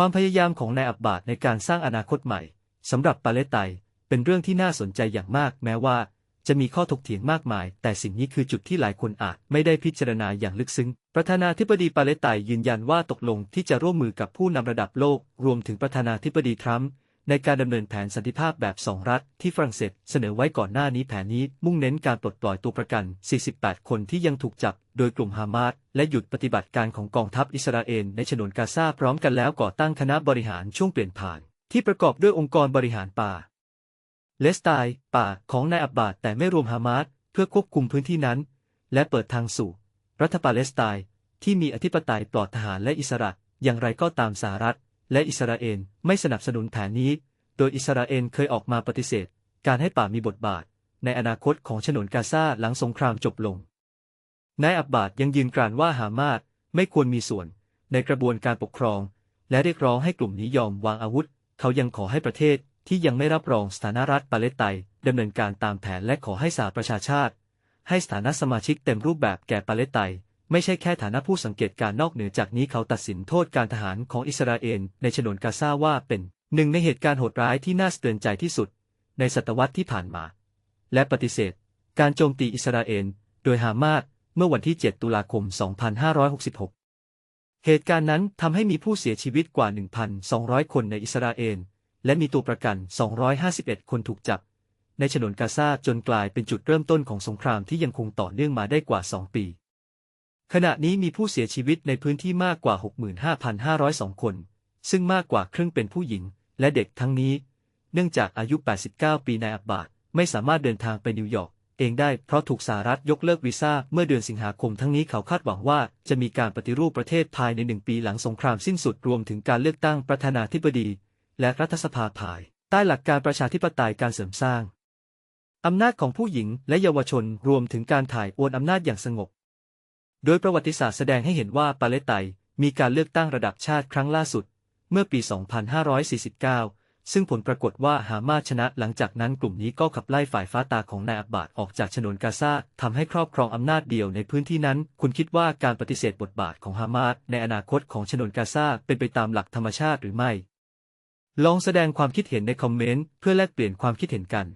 ความพยายามของนายอับบาดในการสร้างอนาคตใหม่สำหรับปาเลสไตน์เป็นเรื่องที่น่าสนใจอย่างมาก แม้ว่า จะมีข้อถกเถียงมากมาย แต่สิ่งนี้คือจุดที่หลายคนอาจไม่ได้พิจารณาอย่างลึกซึ้ง ประธานาธิบดีปาเลสไตน์ยืนยันว่าตกลงที่จะร่วมมือกับผู้นำระดับโลก รวมถึงประธานาธิบดีทรัมป์ ในการดำเนินแผนสันติภาพแบบสองรัฐที่ฝรั่งเศสเสนอไว้ก่อนหน้านี้แผนนี้มุ่งเน้นการปลดปล่อยตัวประกัน 48 คนที่ยังถูกจับโดยกลุ่มฮามาสและหยุดปฏิบัติการของกองทัพอิสราเอลในฉนวนกาซาพร้อมกันแล้วก่อตั้งคณะบริหารช่วงเปลี่ยนผ่าน ที่ประกอบด้วยองค์กรบริหารป่า เลสไตน์ป่าของนายอับบาดแต่ไม่รวมฮามาสเพื่อควบคุมพื้นที่นั้น และเปิดทางสู่ รัฐปาเลสไตน์ที่มีอธิปไตยปลอดทหารและอิสระ อย่างไรก็ตามสหรัฐ และอิสราเอลไม่สนับสนุนแผนนี้ โดยอิสราเอลเคยออกมาปฏิเสธ การให้ป่ามีบทบาท ในอนาคตของฉนวนกาซาหลังสงครามจบลง นายอับบาดยังยืนกรานว่าฮามาสไม่ควรมีส่วน ในกระบวนการปกครอง และเรียกร้องให้กลุ่มนี้ยอมวางอาวุธ เขายังขอให้ประเทศที่ยังไม่รับรองสถานะรัฐปาเลสไตน์ดำเนินการตามแผนและขอให้สหประชาชาติ ให้สถานะสมาชิกเต็มรูปแบบแก่ปาเลสไตน์ ไม่ใช่แค่ฐานะผู้สังเกตการนอกเหนือจากนี้เขาตัดสินโทษการทหารของอิสราเอลในฉนวนกาซาว่าเป็นหนึ่งในเหตุการณ์โหดร้ายที่น่าสะเตือนใจที่สุด ในศตวรรษที่ผ่านมา และปฏิเสธ การโจมตีอิสราเอลโดยฮามาสเมื่อวันที่ 7 ตุลาคม 2566 เหตุการณ์นั้นทำให้มีผู้เสียชีวิตกว่า 1,200 คนในอิสราเอลและมีตัวประกัน 251 คนถูกจับ ในฉนวนกาซาจนกลายเป็นจุดเริ่มต้นของสงครามที่ยังคงต่อเนื่องมาได้กว่า 2 ปี ขณะนี้มีผู้เสียชีวิตในพื้นที่มากกว่า 65,502 คน ซึ่งมากกว่าครึ่งเป็นผู้หญิง และเด็กทั้งนี้ เนื่องจากอายุ 89 ปีนายอับบาดไม่สามารถเดินทางไปนิวยอร์กเองได้เพราะถูกสหรัฐยกเลิกวีซ่าเมื่อเดือนสิงหาคมทั้งนี้เขาคาดหวังว่าจะมีการปฏิรูปประเทศภายในหนึ่งปีหลังสงครามสิ้นสุดรวมถึงการเลือกตั้งประธานาธิบดี และรัฐสภาภาย ใต้หลักการประชาธิปไตยการเสริมสร้างอำนาจของผู้หญิงและเยาวชนรวมถึงการถ่ายโอนอำนาจอย่างสงบ โดยประวัติศาสตร์แสดงให้เห็นว่าปาเลสไตน์มีการเลือกตั้งระดับชาติครั้งล่าสุด เมื่อปี 2549 ซึ่งผลปรากฏว่าฮามาชนะ หลังจากนั้นกลุ่มนี้ก็ขับไล่ฝ่ายฟ้าตาของนายอับบาดออกจากฉนวนกาซาทำให้ครอบครองอำนาจเดียวในพื้นที่นั้น คุณคิดว่าการปฏิเสธบทบาทของฮามาสในอนาคตของฉนวนกาซาเป็นไปตามหลักธรรมชาติหรือไม่ ลองแสดงความคิดเห็นในคอมเมนต์เพื่อแลกเปลี่ยนความคิดเห็นกัน